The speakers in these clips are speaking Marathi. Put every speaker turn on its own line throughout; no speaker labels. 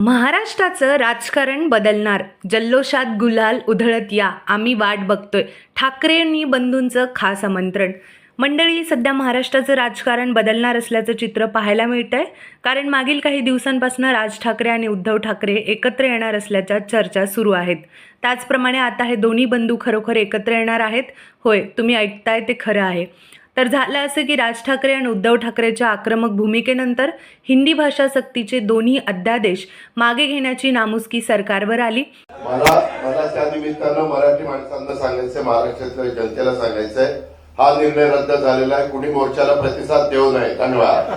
महाराष्ट्राचं राजकारण बदलणार. जल्लोषात गुलाल उधळत या. आम्ही वाट बघतोय. ठाकरेंनी बंधूंचं खास आमंत्रण. मंडळी सध्या महाराष्ट्राचं राजकारण बदलणार असल्याचं चित्र पाहायला मिळत आहे कारण मागील काही दिवसांपासून राज ठाकरे आणि उद्धव ठाकरे एकत्र येणार असल्याच्या चर्चा सुरू आहेत. त्याचप्रमाणे आता हे दोन्ही बंधू खरोखर एकत्र येणार आहेत. होय तुम्ही ऐकताय ते खरं आहे. तर झालं असं की राज ठाकरे आणि उद्धव ठाकरेच्या आक्रमक भूमिकेनंतर हिंदी भाषा सक्तीचे दोन्ही अध्यादेश मागे घेण्याची नामुष्की सरकारवर आली.
मला मला त्या निमित्तानं मराठी माणसांना सांगायचंय महाराष्ट्रातल्या जनतेला सांगायचंय हा निर्णय रद्द झालेला आहे. कुणी मोर्चाला प्रतिसाद देऊ नये. धन्यवाद.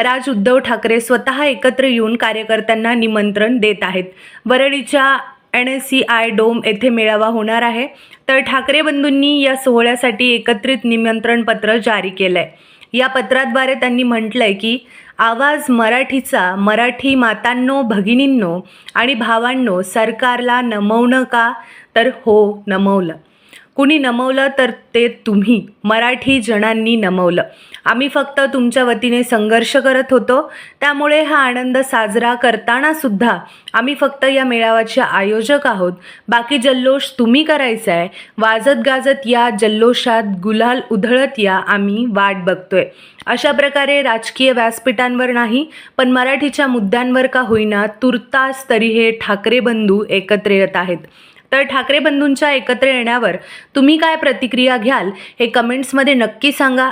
राज उद्धव ठाकरे स्वतः एकत्र येऊन कार्यकर्त्यांना निमंत्रण देत आहेत. वरळीच्या N S C I dome येथे मेळावा होणार आहे. तर ठाकरे बंधूंनी या सोहळ्यासाठी एकत्रित निमंत्रण पत्र जारी केलं आहे या पत्राद्वारे त्यांनी म्हटलं आहे की आवाज मराठीचा मराठी मातांनो भगिनींनो आणि भावांनो सरकारला नमवणं का? तर हो नमवलं. कुणी नमवलं तर ते तुम्ही. मराठी जणांनी नमवलं. आम्ही फक्त तुमच्या वतीने संघर्ष करत होतो. त्यामुळे हा आनंद साजरा करताना सुद्धा आम्ही फक्त या मेळाव्याचे आयोजक आहोत. बाकी जल्लोष तुम्ही करायचा आहे. वाजत गाजत या जल्लोषात गुलाल उधळत या आम्ही वाट बघतोय. अशा प्रकारे राजकीय व्यासपीठांवर नाही पण मराठीच्या मुद्द्यांवर का होईना तुर्तास तरी हे ठाकरे बंधू एकत्र येत आहेत. तर ठाकरे बंधूंच्या एकत्र येण्यावर तुम्ही काय प्रतिक्रिया घ्याल हे कमेंट्समध्ये नक्की सांगा.